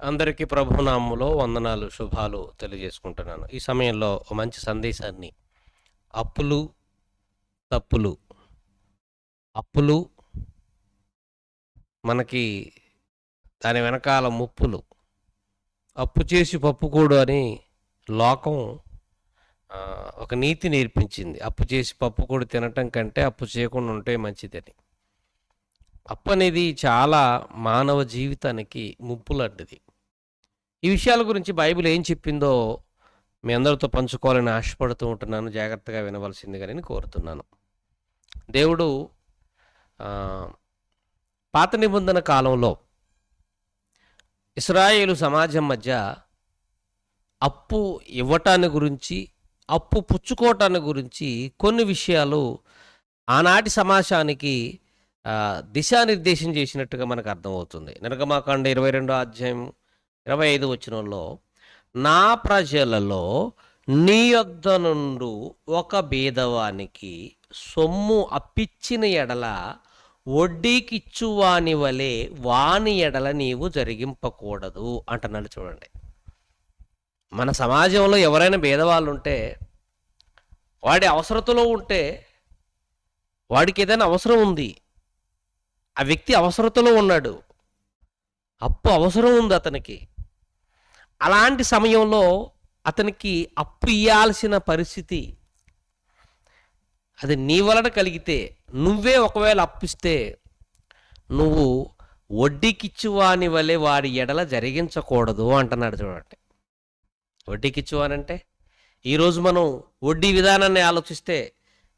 అందరికీ ప్రభునామంలో వందనాలు శుభాలు తెలియజేసుకుంటున్నాను. ఈ సమయంలో మంచి సందేశాన్ని అప్పులు తప్పులు అప్పులు మనకి దాని వెనకాల ముప్పులు అప్పు చేసి పప్పుకూడు అని లోకం ఒక నీతి నేర్పించింది. అప్పు చేసి పప్పుకూడు తినటం కంటే అప్పు చేయకుండా ఉంటే మంచిదని. అప్పు అనేది చాలా మానవ జీవితానికి ముప్పు లాంటిది ఈ విషయాల గురించి బైబిల్ ఏం చెప్పిందో మీ అందరితో పంచుకోవాలని ఆశపడుతూ ఉంటున్నాను. జాగ్రత్తగా వినవలసిందిగా నేను కోరుతున్నాను. దేవుడు పాత నిబంధన కాలంలో ఇస్రాయేలు సమాజం మధ్య అప్పు ఇవ్వటాన్ని గురించి అప్పు పుచ్చుకోవటాన్ని గురించి కొన్ని విషయాలు ఆనాటి సమాజానికి దిశానిర్దేశం చేసినట్టుగా మనకు అర్థమవుతుంది. నిర్గమాకాండ ఇరవై రెండో అధ్యాయం ఇరవై ఐదు వచనంలో నా ప్రజలలో నీ యొద్ద నుండు ఒక బీదవానికి సొమ్ము అప్పిచ్చిన ఎడల వడ్డీకిచ్చు వాని వలె వాని ఎడల నీవు జరిగింపకూడదు అంటున్నాడు చూడండి. మన సమాజంలో ఎవరైనా భేదవాళ్ళు ఉంటే వాడి అవసరతలో ఉంటే వాడికి ఏదైనా అవసరం ఉంది ఆ వ్యక్తి అవసరతలో ఉన్నాడు. అప్పు అవసరం ఉంది అతనికి. అలాంటి సమయంలో అతనికి అప్పు ఇవ్వాల్సిన పరిస్థితి అది నీ వలన కలిగితే నువ్వే ఒకవేళ అప్పిస్తే నువ్వు వడ్డీకిచ్చువాని వలె వాడి ఎడల జరిగించకూడదు అంటున్నాడు చూడండి. వడ్డీకిచ్చువానంటే? ఈరోజు మనం వడ్డీ విధానాన్ని ఆలోచిస్తే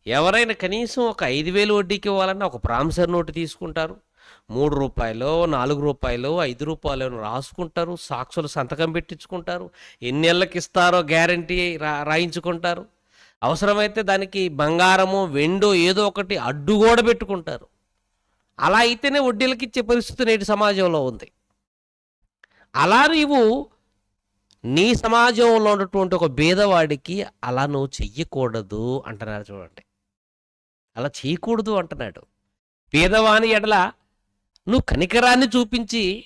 ఎవరైనా కనీసం ఒక ఐదు వేలు వడ్డీకి ఇవ్వాలన్నా ఒక ప్రామిసర్ నోటు తీసుకుంటారు. మూడు రూపాయలు నాలుగు రూపాయలు ఐదు రూపాయలు రాసుకుంటారు. సాక్షులు సంతకం పెట్టించుకుంటారు. ఎన్నేళ్ళకి ఇస్తారో గ్యారంటీ రా రాయించుకుంటారు. అవసరమైతే దానికి బంగారము వెండో ఏదో ఒకటి అడ్డు కూడా పెట్టుకుంటారు. అలా అయితేనే వడ్డీలకి ఇచ్చే పరిస్థితి నేటి సమాజంలో ఉంది. అలా నీవు నీ సమాజంలో ఉన్నటువంటి ఒక భేదవాడికి అలా నువ్వు చెయ్యకూడదు అంటున్నారు చూడండి. అలా చేయకూడదు అంటున్నాడు. పేదవాని ఎడల నువ్వు కనికరాన్ని చూపించి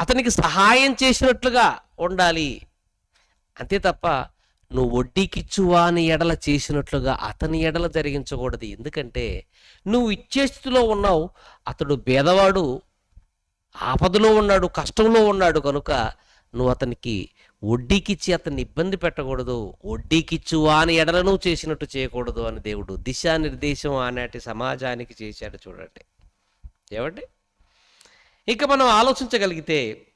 అతనికి సహాయం చేసినట్లుగా ఉండాలి. అంతే తప్ప నువ్వు వడ్డీకిచ్చువాని ఎడల చేసినట్లుగా అతని ఎడల జరిగించకూడదు. ఎందుకంటే నువ్వు ఇచ్చే స్థితిలో ఉన్నావు. అతడు పేదవాడు ఆపదలో ఉన్నాడు కష్టంలో ఉన్నాడు కనుక నువ్వు అతనికి వడ్డీకిచ్చి అతన్ని ఇబ్బంది పెట్టకూడదు. వడ్డీకిచ్చువా అని ఎడలను చేసినట్టు చేయకూడదు అని దేవుడు దిశానిర్దేశం ఆనాటి సమాజానికి చేశాడు చూడండి. ఏమండి? ఇక మనం ఆలోచించగలిగితే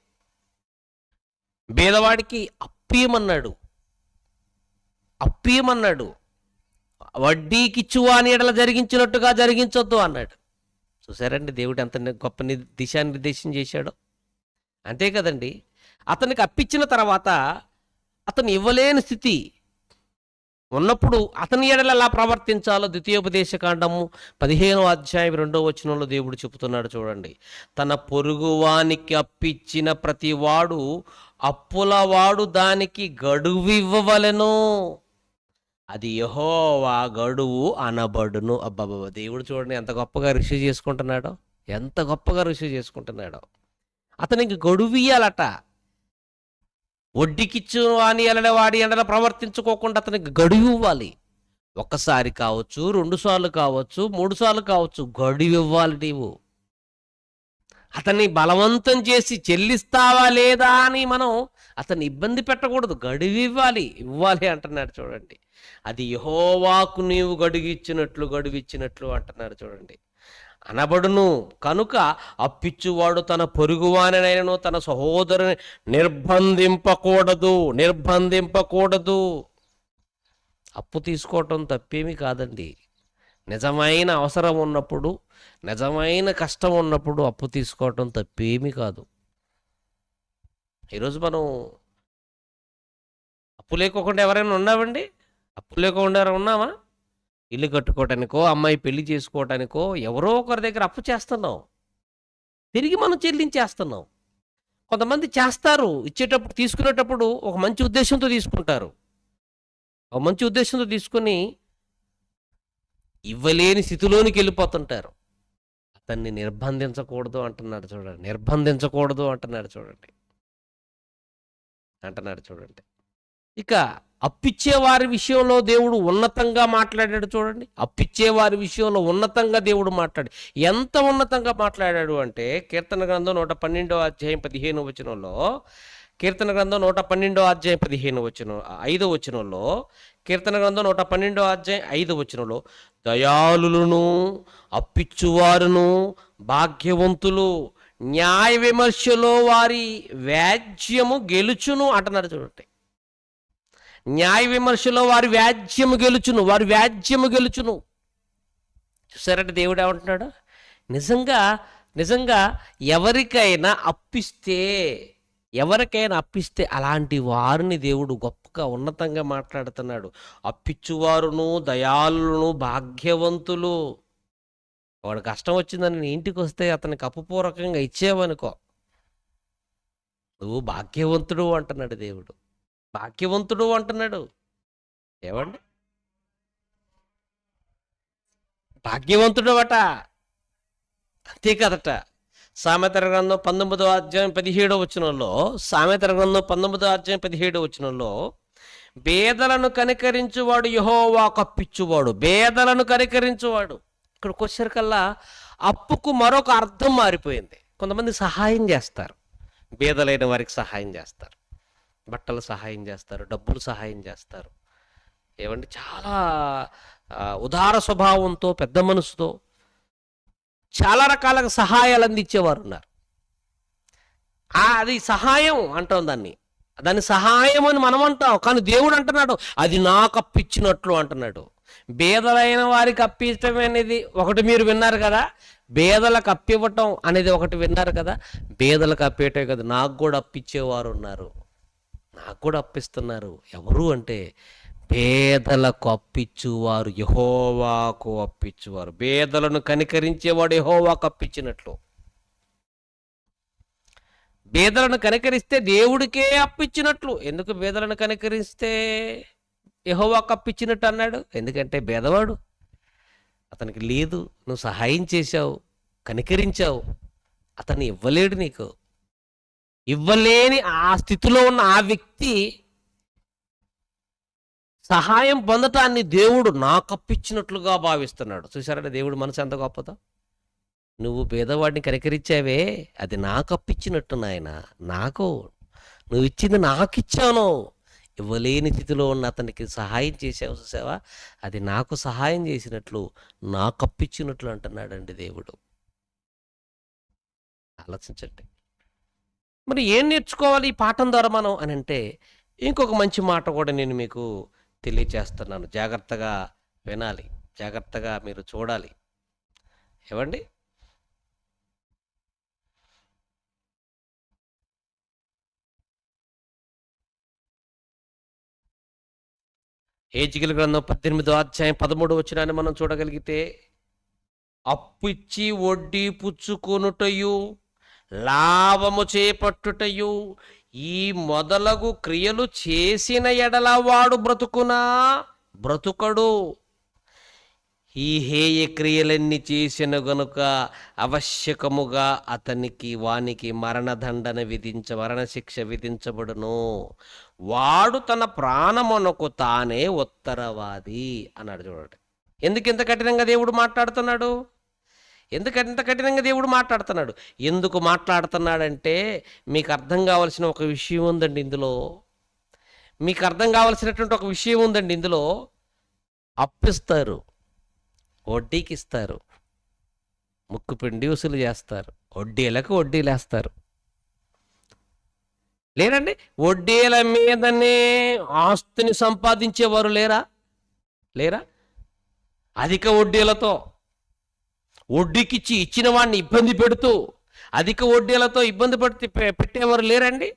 భేదవాడికి అప్పీయమన్నాడు అప్పీయమన్నాడు వడ్డీకిచ్చువా అని ఎడల జరిగించినట్టుగా జరిగించొద్దు అన్నాడు. చూసారండి దేవుడు ఎంత గొప్ప దిశానిర్దేశం చేశాడో? అంతే కదండి. అతనికి అప్పించిన తర్వాత అతను ఇవ్వలేని స్థితి. ఉన్నప్పుడు అతని ఎడల ఎలా ప్రవర్తించాలో ద్వితీయోపదేశకాండము పదిహేనో అధ్యాయం రెండో వచనంలో దేవుడు చెబుతున్నాడు చూడండి. తన పొరుగువానికి అప్పిచ్చిన ప్రతివాడు అప్పులవాడు దానికి గడువు అది యహోవా గడువు అనబడును. అబ్బాబా దేవుడు చూడండి ఎంత గొప్పగా రిసీవ్ చేసుకుంటున్నాడో ఎంత గొప్పగా రిసీవ్ చేసుకుంటున్నాడో. అతనికి గడువు ఇయ్యాలట. వడ్డీకిచ్చు అని అనే వాడి ఎండల ప్రవర్తించుకోకుండా అతనికి గడువు ఇవ్వాలి. ఒక్కసారి కావచ్చు రెండు సార్లు కావచ్చు మూడు సార్లు కావచ్చు గడువు ఇవ్వాలి నీవు. అతన్ని బలవంతం చేసి చెల్లిస్తావా లేదా అని మనం అతన్ని ఇబ్బంది పెట్టకూడదు. గడువు ఇవ్వాలి. ఇవ్వాలి అంటున్నాడు చూడండి. అది యహోవాకు నీవు గడుగు గడుగిచ్చినట్లు గడువిచ్చినట్లు అంటున్నాడు చూడండి. అనబడును. కనుక అప్పిచ్చువాడు తన పొరుగువానైనను తన సహోదరుని నిర్బంధింపకూడదు నిర్బంధింపకూడదు. అప్పు తీసుకోవటం తప్పేమీ కాదండి. నిజమైన అవసరం ఉన్నప్పుడు నిజమైన కష్టం ఉన్నప్పుడు అప్పు తీసుకోవటం తప్పేమీ కాదు. ఈరోజు మనం అప్పు లేకోకుండా ఎవరైనా ఉన్నామండి అప్పు లేకుండా ఉన్నామా ఇల్లు కట్టుకోవటానికో అమ్మాయి పెళ్ళి చేసుకోవటానికో ఎవరో ఒకరి దగ్గర అప్పు చేస్తున్నాం. తిరిగి మనం చెల్లించేస్తున్నాం. కొంతమంది చేస్తారు. ఇచ్చేటప్పుడు తీసుకునేటప్పుడు ఒక మంచి ఉద్దేశంతో తీసుకుంటారు. ఒక మంచి ఉద్దేశంతో తీసుకుని ఇవ్వలేని స్థితిలోనికి వెళ్ళిపోతుంటారు. అతన్ని నిర్బంధించకూడదు అంటున్నాడు చూడండి. నిర్బంధించకూడదు అంటున్నాడు చూడండి. అంటున్నాడు చూడండి. ఇక అప్పిచ్చేవారి విషయంలో దేవుడు ఉన్నతంగా మాట్లాడాడు చూడండి. అప్పిచ్చేవారి విషయంలో ఉన్నతంగా దేవుడు మాట్లాడి ఎంత ఉన్నతంగా మాట్లాడాడు అంటే కీర్తన గ్రంథం నూట పన్నెండో అధ్యాయం పదిహేను వచనంలో కీర్తన గ్రంథం నూట పన్నెండో అధ్యాయం పదిహేను వచనం ఐదో వచనంలో కీర్తన గ్రంథం నూట పన్నెండో అధ్యాయం ఐదో వచనంలో దయాలులను అప్పిచ్చువారును భాగ్యవంతులు న్యాయ విమర్శలో వారి వ్యాజ్యము గెలుచును అంటున్నాడు చూడండి. న్యాయ విమర్శలో వారి వ్యాజ్యము గెలుచును వారి వ్యాజ్యము గెలుచును. చూసారంటే దేవుడు ఏమంటున్నాడు? నిజంగా నిజంగా ఎవరికైనా అప్పిస్తే ఎవరికైనా అప్పిస్తే అలాంటి వారిని దేవుడు గొప్పగా ఉన్నతంగా మాట్లాడుతున్నాడు. అప్పిచ్చువారును దయాలును భాగ్యవంతులు. వాడు కష్టం వచ్చిందని ఇంటికి వస్తే అతనికి అప్పుపూర్వకంగా ఇచ్చేవనుకో. నువ్వు భాగ్యవంతుడు అంటున్నాడు దేవుడు. భాగ్యవంతుడు అంటున్నాడు. ఏమండి? భాగ్యవంతుడు అట అంతే కదట. సామెతర గ్రంథం పంతొమ్మిదో అధ్యాయం పదిహేడో వచనంలో సామెతర గ్రంథం పంతొమ్మిదో అధ్యాయం పదిహేడో వచనంలో బేదలను కనికరించువాడు యహోవా కప్పిచ్చువాడు. బేదలను కనికరించువాడు. ఇక్కడికి వచ్చేసరికల్లా అప్పుకు మరొక అర్థం మారిపోయింది. కొంతమంది సహాయం చేస్తారు. బేదలైన వారికి సహాయం చేస్తారు. బట్టలు సహాయం చేస్తారు డబ్బులు సహాయం చేస్తారు. ఏమండి? చాలా ఉదార స్వభావంతో పెద్ద మనసుతో చాలా రకాలుగా సహాయాలు అందించేవారు ఉన్నారు. అది సహాయం అంటాం దాన్ని. దాన్ని సహాయం అని మనం అంటాం కానీ దేవుడు అంటున్నాడు అది నాకు అప్పిచ్చినట్లు అంటున్నాడు. బేదలైన వారికి అప్పించటం అనేది ఒకటి మీరు విన్నారు కదా? బేదలకు అప్పివ్వటం అనేది ఒకటి విన్నారు కదా? బేదలకు అప్పేటే కదా నాకు కూడా అప్పిచ్చేవారు ఉన్నారు. నాకు కూడా అప్పిస్తున్నారు. ఎవరు అంటే పేదలకు అప్పిచ్చువారు యహోవాకు అప్పిచ్చువారు. పేదలను కనికరించేవాడు యహోవాకు అప్పించినట్లు బేదలను కనికరిస్తే దేవుడికే అప్పించినట్లు ఎందుకు బేదలను కనికరిస్తే యహోవాకు అప్పించినట్టు అన్నాడు? ఎందుకంటే బేదవాడు అతనికి లేదు. నువ్వు సహాయం చేశావు. కనికరించావు. అతను ఇవ్వలేడు నీకు. ఇవ్వలేని ఆ స్థితిలో ఉన్న ఆ వ్యక్తి సహాయం పొందటాన్ని దేవుడు నాకు అప్పించినట్లుగా భావిస్తున్నాడు. చూసారంటే దేవుడు మనసు ఎంత గొప్పదో? నువ్వు పేదవాడిని కనికరించావే అది నాకు అప్పించినట్టు నాయన. నాకు నువ్వు ఇచ్చింది నాకు ఇచ్చాను ఇవ్వలేని స్థితిలో ఉన్న అతనికి సహాయం చేసావు చూసావా? అది నాకు సహాయం చేసినట్లు నాకు అప్పించినట్లు అంటున్నాడండి దేవుడు. ఆలోచించండి. మరి ఏం నేర్చుకోవాలి ఈ పాఠం ద్వారా మనం అని అంటే ఇంకొక మంచి మాట కూడా నేను మీకు తెలియచేస్తున్నాను. జాగ్రత్తగా వినాలి. జాగ్రత్తగా మీరు చూడాలి. ఏమండి? ఏజికల గ్రంథం పద్దెనిమిదో అధ్యాయం పదమూడు వచ్చినాన్ని మనం చూడగలిగితే అప్పు ఇచ్చి వడ్డీ పుచ్చుకొనుటయు లాభము చేపట్టుటయు ఈ మొదలగు క్రియలు చేసిన ఎడల వాడు బ్రతుకునా? బ్రతుకడు. ఈ హేయ క్రియలన్నీ చేసిన గనుక అవశ్యకముగా అతనికి వానికి మరణదండన విధించ మరణశిక్ష విధించబడును. వాడు తన ప్రాణమునకు తానే ఉత్తరవాది అన్నాడు చూడండి. ఎందుకు ఇంత కఠినంగా దేవుడు మాట్లాడుతున్నాడు? ఎందుకంటే ఇంత కఠినంగా దేవుడు మాట్లాడుతున్నాడు. ఎందుకు మాట్లాడుతున్నాడంటే మీకు అర్థం కావాల్సిన ఒక విషయం ఉందండి ఇందులో. మీకు అర్థం కావాల్సినటువంటి ఒక విషయం ఉందండి ఇందులో. అప్పిస్తారు. వడ్డీకి ఇస్తారు. ముక్కు పిండి వసూలు చేస్తారు. వడ్డీలకు వడ్డీలు వేస్తారు లేరండి వడ్డీల మీదనే ఆస్తిని సంపాదించేవారు లేరా? లేరా? అధిక వడ్డీలతో. వడ్డీకిచ్చి ఇచ్చిన వాడిని ఇబ్బంది పెడుతూ అధిక వడ్డీలతో ఇబ్బంది పడితే పె- పెట్టేవారు లేరండి?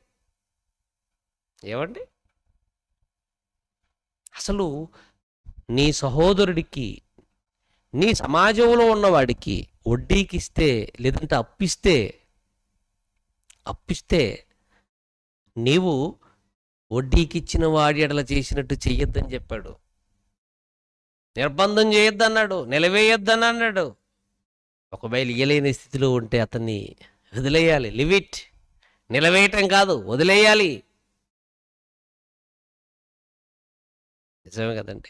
ఏమండి అసలు నీ సహోదరుడికి నీ సమాజంలో ఉన్నవాడికి వడ్డీకి ఇస్తే లేదంటే అప్పిస్తే అప్పిస్తే నీవు వడ్డీకి ఇచ్చిన వాడి ఎడల చేసినట్టు చెయ్యొద్దని చెప్పాడు. నిర్బంధం చేయొద్దన్నాడు నిలవేయొద్దని అన్నాడు ఒకవేళ ఇయ్యలేని స్థితిలో ఉంటే అతన్ని వదిలేయాలి. లివిట్ నిలవేయటం కాదు వదిలేయాలి. నిజమే కదండి.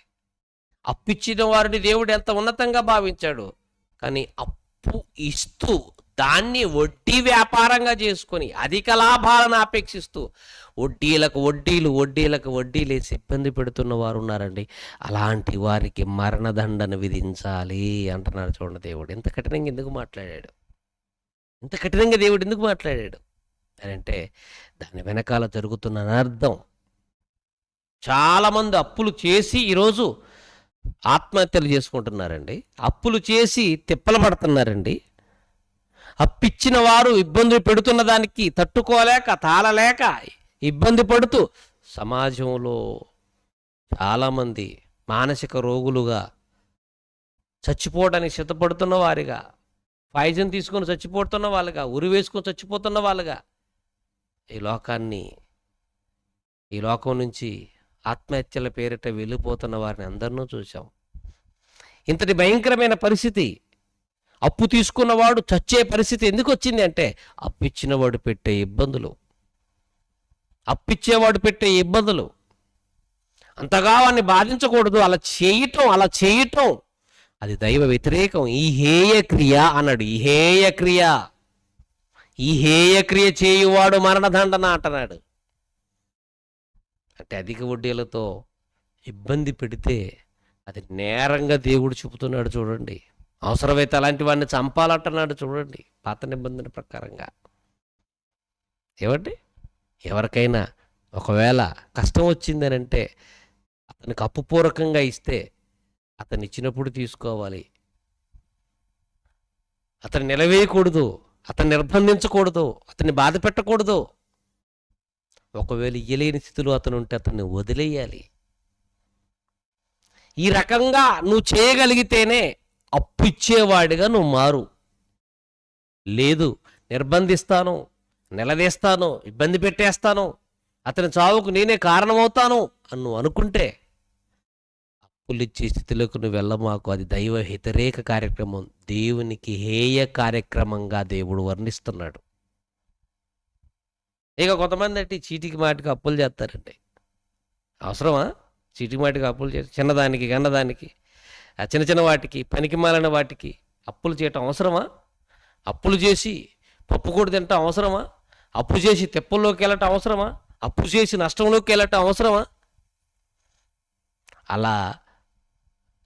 అప్పిచ్చిన వారిని దేవుడు ఎంత ఉన్నతంగా భావించాడు కానీ అప్పు ఇస్తూ దాన్ని వడ్డీ వ్యాపారంగా చేసుకొని అధిక లాభాలను అపేక్షిస్తూ వడ్డీలకు వడ్డీలు వడ్డీలకు వడ్డీలు వేసి ఇబ్బంది పెడుతున్న వారు ఉన్నారండి. అలాంటి వారికి మరణదండన విధించాలి అంటున్నారు చూడండి దేవుడు. ఇంత కఠినంగా ఎందుకు మాట్లాడాడు? ఇంత కఠినంగా దేవుడు ఎందుకు మాట్లాడాడు? అంటే దాని వెనకాల జరుగుతున్న అనర్థం. చాలామంది అప్పులు చేసి ఈరోజు ఆత్మహత్యలు చేసుకుంటున్నారండి. అప్పులు చేసి తిప్పలు పడుతున్నారండి. అప్పిచ్చిన వారు ఇబ్బందులు పెడుతున్న దానికి తట్టుకోలేక తాళలేక ఇబ్బంది పడుతూ సమాజంలో చాలామంది మానసిక రోగులుగా చచ్చిపోవడానికి సిద్ధపడుతున్న వారిగా పాయిజన్ తీసుకొని చచ్చిపోతున్న వాళ్ళుగా ఉరి వేసుకొని చచ్చిపోతున్న వాళ్ళుగా ఈ లోకాన్ని ఈ లోకం నుంచి ఆత్మహత్యల పేరిట వెళ్ళిపోతున్న వారిని అందరినూ చూసాం ఇంతటి భయంకరమైన పరిస్థితి అప్పు తీసుకున్నవాడు చచ్చే పరిస్థితి ఎందుకు వచ్చింది అంటే అప్పిచ్చినవాడు పెట్టే ఇబ్బందులు. అప్పిచ్చేవాడు పెట్టే ఇబ్బందులు. అంతగా వాడిని బాధించకూడదు. అలా చేయటం అలా చేయటం. అది దైవ వ్యతిరేకం. ఈ హేయ క్రియ అన్నాడు. ఈ హేయ క్రియ. ఈ హేయ క్రియ చేయువాడు మరణదండన అంటున్నాడు. అంటే అధిక వడ్డీలతో ఇబ్బంది పెడితే అది నేరంగా దేవుడు చెబుతున్నాడు చూడండి. అవసరమైతే అలాంటి వాడిని చంపాలంటున్నాడు చూడండి పాత నిబంధన ప్రకారంగా. ఏమండి? ఎవరికైనా ఒకవేళ కష్టం వచ్చిందని అంటే అతనికి అప్పుపూర్వకంగా ఇస్తే అతను ఇచ్చినప్పుడు తీసుకోవాలి. అతను నిలవేయకూడదు అతను నిర్బంధించకూడదు అతన్ని బాధ పెట్టకూడదు. ఒకవేళ ఇయ్యలేని స్థితిలో అతను ఉంటే అతన్ని వదిలేయాలి. ఈ రకంగా నువ్వు చేయగలిగితేనే అప్పు ఇచ్చేవాడిగా నువ్వు మారు. లేదు నిర్బంధిస్తాను నిలదీస్తాను ఇబ్బంది పెట్టేస్తాను అతని చావుకు నేనే కారణమవుతాను అని నువ్వు అనుకుంటే అప్పులిచ్చే స్థితిలోకి నువ్వు వెళ్ళమాకు. అది దైవ వ్యతిరేక కార్యక్రమం. దేవునికి హేయ కార్యక్రమంగా దేవుడు వర్ణిస్తున్నాడు. ఇక కొంతమంది అంటే చీటికి మాటికి అప్పులు చేస్తారండి. అవసరమా? చీటికి మాటికి అప్పులు చేసి చిన్నదానికి గన్నదానికి ఆ చిన్న చిన్న వాటికి పనికి మాలిన వాటికి అప్పులు చేయటం అవసరమా? అప్పులు చేసి పప్పు కూడా తినటం అవసరమా? అప్పు చేసి తెప్పల్లోకి వెళ్ళటం అవసరమా? అప్పు చేసి నష్టంలోకి వెళ్ళటం అవసరమా? అలా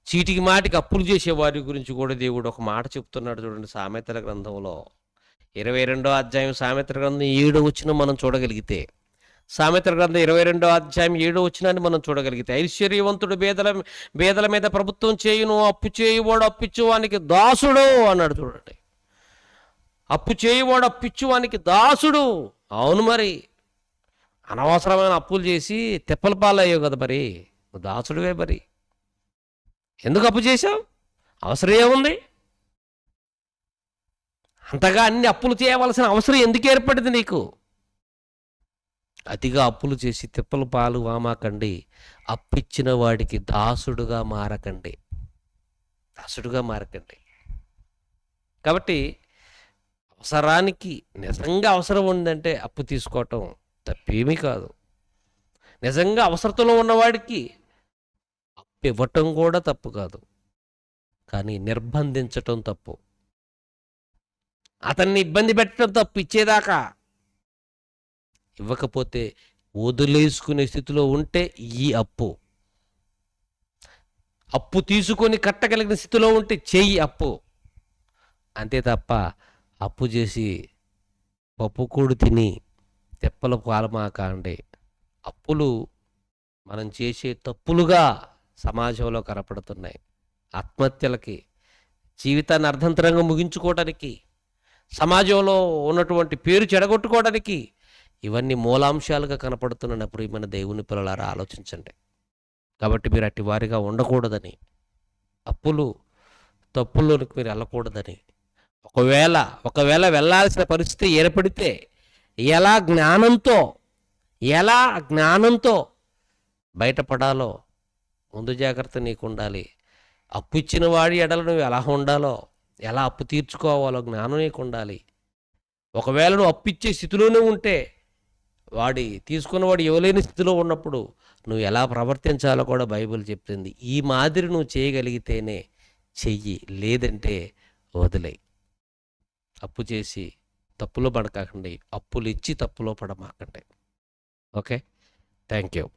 చీటికి మాటికి అప్పులు చేసే వారి గురించి కూడా దేవుడు ఒక మాట చెప్తున్నాడు చూడండి సామెతల గ్రంథంలో. ఇరవై రెండో అధ్యాయం సామెతల గ్రంథం ఏడో వచ్చిన మనం చూడగలిగితే సామెతల గ్రంథం ఇరవై రెండో అధ్యాయం ఏడో వచ్చినాన్ని మనం చూడగలిగితే ఐశ్వర్యవంతుడు బేదల బేదల మీద ప్రభుత్వం చేయును అప్పు చేయువాడు అప్పిచ్చువానికి దాసుడు అన్నాడు చూడండి. అప్పు చేయువాడు అప్పిచ్చువానికి దాసుడు. అవును మరి అనవసరమైన అప్పులు చేసి తెప్పల పాలయ్యావు కదా మరి నువ్వు దాసుడివే మరి. ఎందుకు అప్పు చేశావు? అవసరం ఏముంది? అంతగా అన్ని అప్పులు చేయవలసిన అవసరం ఎందుకు ఏర్పడింది నీకు? అతిగా అప్పులు చేసి తిప్పల పాలు వామాకండి. అప్పిచ్చిన వాడికి దాసుడుగా మారకండి. దాసుడుగా మారకండి. కాబట్టి అవసరానికి నిజంగా అవసరం ఉందంటే అప్పు తీసుకోవటం తప్పేమీ కాదు. నిజంగా అవసరతలో ఉన్నవాడికి అప్పు ఇవ్వటం కూడా తప్పు కాదు. కానీ నిర్బంధించటం తప్పు. అతన్ని ఇబ్బంది పెట్టడం తప్పు ఇచ్చేదాకా ఇవ్వకపోతే వదిలేసుకునే స్థితిలో ఉంటే ఈ అప్పు. అప్పు తీసుకొని కట్టగలిగిన స్థితిలో ఉంటే చెయ్యి అప్పు. అంతే తప్ప అప్పు చేసి పప్పు కూడు తిని తెప్పల పాలమాకండి అప్పులు మనం చేసే తప్పులుగా సమాజంలో కనపడుతున్నాయి. ఆత్మహత్యలకి జీవితాన్ని అర్ధంతరంగా ముగించుకోవడానికి సమాజంలో ఉన్నటువంటి పేరు చెడగొట్టుకోవడానికి ఇవన్నీ మూలాంశాలుగా కనపడుతున్న ప్రియమైన దేవుని పిల్లలారా ఆలోచించండి. కాబట్టి మీరు అట్టి వారిగా ఉండకూడదని అప్పులు తప్పుల్లోనికి మీరు వెళ్ళకూడదని ఒకవేళ ఒకవేళ వెళ్ళాల్సిన పరిస్థితి ఏర్పడితే ఎలా జ్ఞానంతో ఎలా జ్ఞానంతో బయటపడాలో ముందు జాగ్రత్త నీకు ఉండాలి అప్పు ఇచ్చిన వాడి ఎడలు నువ్వు ఎలా ఉండాలో ఎలా అప్పు తీర్చుకోవాలో జ్ఞానం నీకు ఉండాలి ఒకవేళ నువ్వు అప్పు ఇచ్చే స్థితిలోనే ఉంటే వాడి తీసుకున్నవాడు ఇవ్వలేని స్థితిలో ఉన్నప్పుడు నువ్వు ఎలా ప్రవర్తించాలో కూడా బైబిల్ చెప్తుంది. ఈ మాదిరి నువ్వు చేయగలిగితేనే చెయ్యి లేదంటే వదిలే అప్పు చేసి తప్పులో పడకాకండి. అప్పులు ఇచ్చి తప్పులో పడమాకండి. ఓకే? Thank you